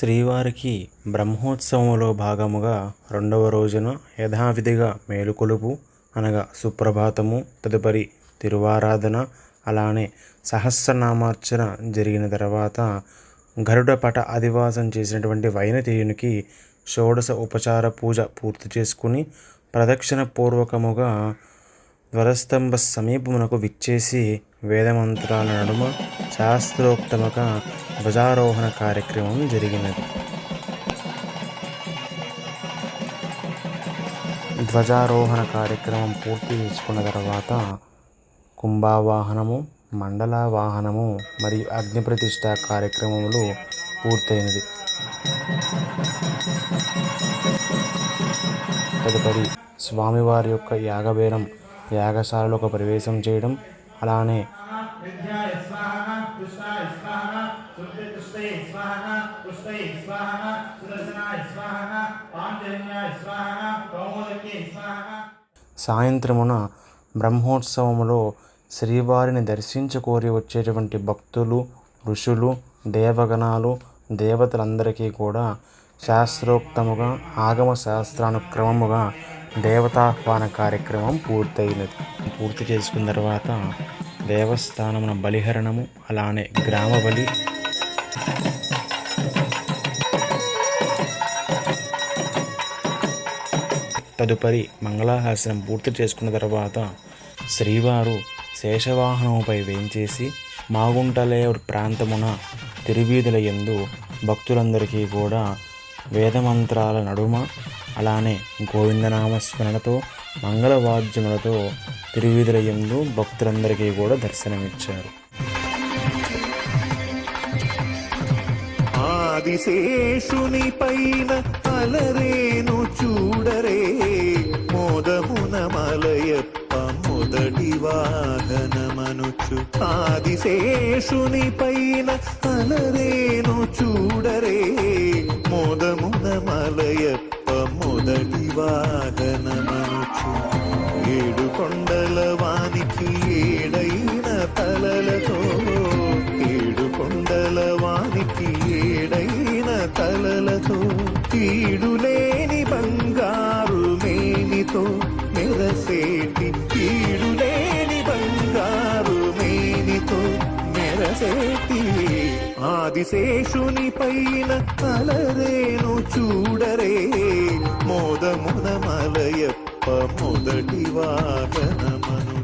శ్రీవారికి బ్రహ్మోత్సవములో భాగముగా రెండవ రోజున యథావిధిగా మేలుకొలుపు అనగా సుప్రభాతము తదుపరి తిరువారాధన అలానే సహస్రనామార్చన జరిగిన తర్వాత గరుడపట అధివాసం చేసినటువంటి వైనతేయునికి షోడశ ఉపచార పూజ పూర్తి చేసుకుని ప్రదక్షిణ పూర్వకముగా ధ్వరస్తంభ సమీపమునకు విచ్చేసి వేదమంత్రాల నడుమ శాస్త్రోక్తముగా ధ్వజారోహణ కార్యక్రమం జరిగినది. ధ్వజారోహణ కార్యక్రమం పూర్తి చేసుకున్న తర్వాత కుంభావాహనము మండల వాహనము మరియు అగ్ని ప్రతిష్ట కార్యక్రమములు పూర్తయినది. తదుపరి స్వామివారి యొక్క యాగబేరం యాగశాలలోకి ప్రవేశం చేయడం అలానే. సాయంత్రమున బ్రహ్మోత్సవములో శ్రీవారిని దర్శించుకోరి వచ్చేటువంటి భక్తులు ఋషులు దేవగణాలు దేవతలందరికీ కూడా శాస్త్రోక్తముగా ఆగమ శాస్త్రానుక్రమముగా దేవతాహ్వాన కార్యక్రమం పూర్తయినది. పూర్తి చేసుకున్న తర్వాత దేవస్థానమున బలిహరణము అలానే గ్రామ బలి. తదుపరి మంగళాహాసనం పూర్తి చేసుకున్న తర్వాత శ్రీవారు శేషవాహనముపై వేయించేసి మాగుంటలేవుడు ప్రాంతమున తిరువీధుల యందు భక్తులందరికీ కూడా వేదమంత్రాల నడుమ అలానే గోవిందనామస్మరణతో మంగళవాద్యములతో తిరువీధుల యందు భక్తులందరికీ కూడా దర్శనమిచ్చారు. ఆదిశేషుని పైన అలరేను చూడరే మోదమున మలయప్ప మొదటి వాహనమనుచు. ఆదిశేషుని పైన అలరేను చూడరే మోద వాహనమనుచు. ఏడు కొండల వానికి ఏడైన తలలతో. ఏడు కొండల వానికి ఏడైన తలలతో. ఈడులేని బంగారు మేనితో మెరసేటి. ఈడులేని బంగారు మేనితో మెరసేటి. ఆదిశేషుని పైన అలరేను చూడరే. మోదమున మలయప్ప మొదటి వాదనమను